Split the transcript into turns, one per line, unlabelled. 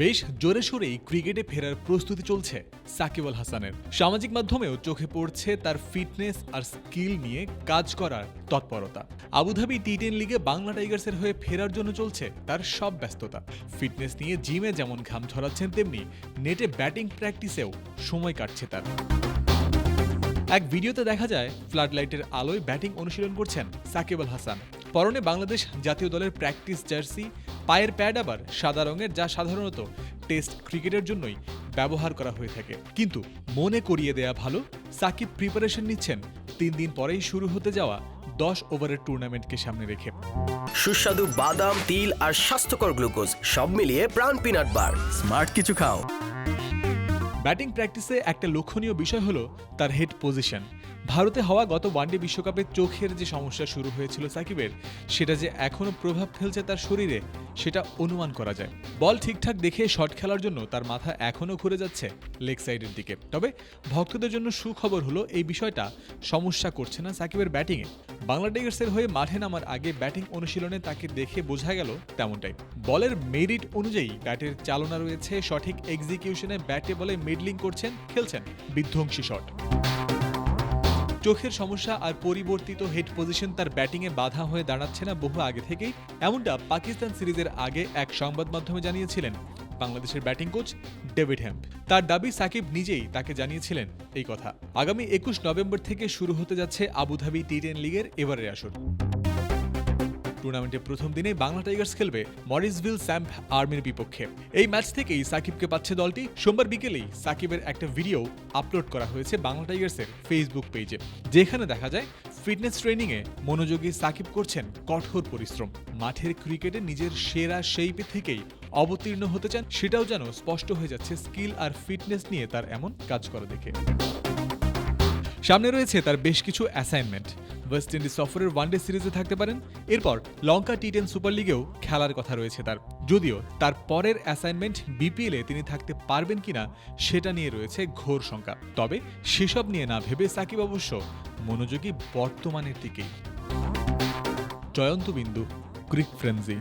বেশ জোরে সোরেই ক্রিকেটে ফেরার প্রস্তুতি চলছে সাকিব আল হাসানের। সামাজিক মাধ্যমেও চোখে পড়ছে তার ফিটনেস আর স্কিল নিয়ে কাজ করার তৎপরতা। আবুধাবি টি টেন লিগে বাংলা টাইগার্সের হয়ে ফেরার জন্য চলছে তার সব ব্যস্ততা। ফিটনেস নিয়ে জিমে যেমন ঘাম ছড়াচ্ছেন তেমনি নেটে ব্যাটিং প্র্যাকটিসেও সময় কাটছে তার। এক ভিডিওতে দেখা যায় ফ্লাড লাইটের আলোয় ব্যাটিং অনুশীলন করছেন সাকিব আল হাসান। পরনে বাংলাদেশ জাতীয় দলের প্র্যাকটিস জার্সি পায়ের প্যাড আবার সাদা রঙের যা সাধারণত টেস্ট ক্রিকেটের জন্যই ব্যবহার করা হয়ে থাকে। কিন্তু মনে করিয়ে দেয়া ভালো সাকিব প্রিপারেশন নিচ্ছেন। তিন দিন পরেই শুরু হতে যাওয়া দশ ওভারের টুর্নামেন্টকে সামনে রেখে।
সুস্বাদু বাদাম তিল আর স্বাস্থ্যকর গ্লুকোজ সব মিলিয়ে প্রাণ পিনাট বার। স্মার্ট কিছু খাও।
ব্যাটিং প্র্যাকটিসে একটা লক্ষণীয় বিষয় হলো তার হেড পজিশন ভারতে হওয়া গত ওয়ানডে বিশ্বকাপে চোখের যে সমস্যা শুরু হয়েছিল সাকিবের, সেটা যে এখনও প্রভাব ফেলছে তার শরীরে, সেটা অনুমান করা যায়। বল ঠিকঠাক দেখে শট খেলার জন্য তার মাথা এখনও ঘুরে যাচ্ছে লেগ সাইডের দিকে। তবে ভক্তদের জন্য সুখবর হলো এই বিষয়টা, সমস্যা করছে না সাকিবের ব্যাটিংয়ে। বাংলা টাইগার্সের হয়ে মাঠে নামার আগে ব্যাটিং অনুশীলনে তাকে দেখে বোঝা গেল তেমনটাই। বলের মেরিট অনুযায়ী ব্যাটের চালনা রয়েছে, সঠিক এক্সিকিউশনে ব্যাটে বলে মিডলিং করছেন, খেলছেন বিধ্বংসী শট। চোখের সমস্যা আর পরিবর্তিত হেড পজিশন তার ব্যাটিংয়ে বাধা হয়ে দাঁড়াচ্ছে না বহু আগে থেকেই। এমনটা পাকিস্তান সিরিজের আগে এক সংবাদ মাধ্যমে জানিয়েছিলেন। বাংলাদেশের ব্যাটিং কোচ ডেভিড হ্যাম্প তার দাবি, সাকিব নিজেই তাকে জানিয়েছিলেন এই কথা। আগামী একুশ নভেম্বর থেকে শুরু হতে যাচ্ছে আবুধাবি টি টেন লিগের এবারের আসর। টুর্নামেন্টের প্রথম দিনে বাংলা টাইগার্স খেলবে মরিসভিল স্যাম্প আর্মির বিপক্ষে। এই ম্যাচ থেকেই সাকিবকে পাচ্ছে দলটি। সোমবার বিকেলেই সাকিবের একটা ভিডিও আপলোড করা হয়েছে বাংলা টাইগার্সের ফেসবুক পেজে যেখানে দেখা যায় ফিটনেস ট্রেনিংয়ে মনোযোগী সাকিব করছেন কঠোর পরিশ্রম। মাঠের ক্রিকেটে নিজের সেরা সেইপে থেকেই অবতীর্ণ হতে চান, সেটাও যেন স্পষ্ট হয়ে যাচ্ছে স্কিল আর ফিটনেস নিয়ে তার এমন কাজ করা দেখে। সামনে রয়েছে তার বেশ কিছু অ্যাসাইনমেন্ট ওয়েস্ট ইন্ডিজ সফরের ওয়ানডে সিরিজে থাকতে পারেন। এরপর লঙ্কা টি টেন সুপার লিগেও খেলার কথা রয়েছে তার। যদিও তার পরের অ্যাসাইনমেন্ট বিপিএলে তিনি থাকতে পারবেন কিনা সেটা নিয়ে রয়েছে ঘোর শঙ্কা। তবে সেসব নিয়ে না ভেবে সাকিব অবশ্য মনোযোগী বর্তমানের দিকেই। জয়ন্ত বিন্দু ক্রিক ফ্রেন্সি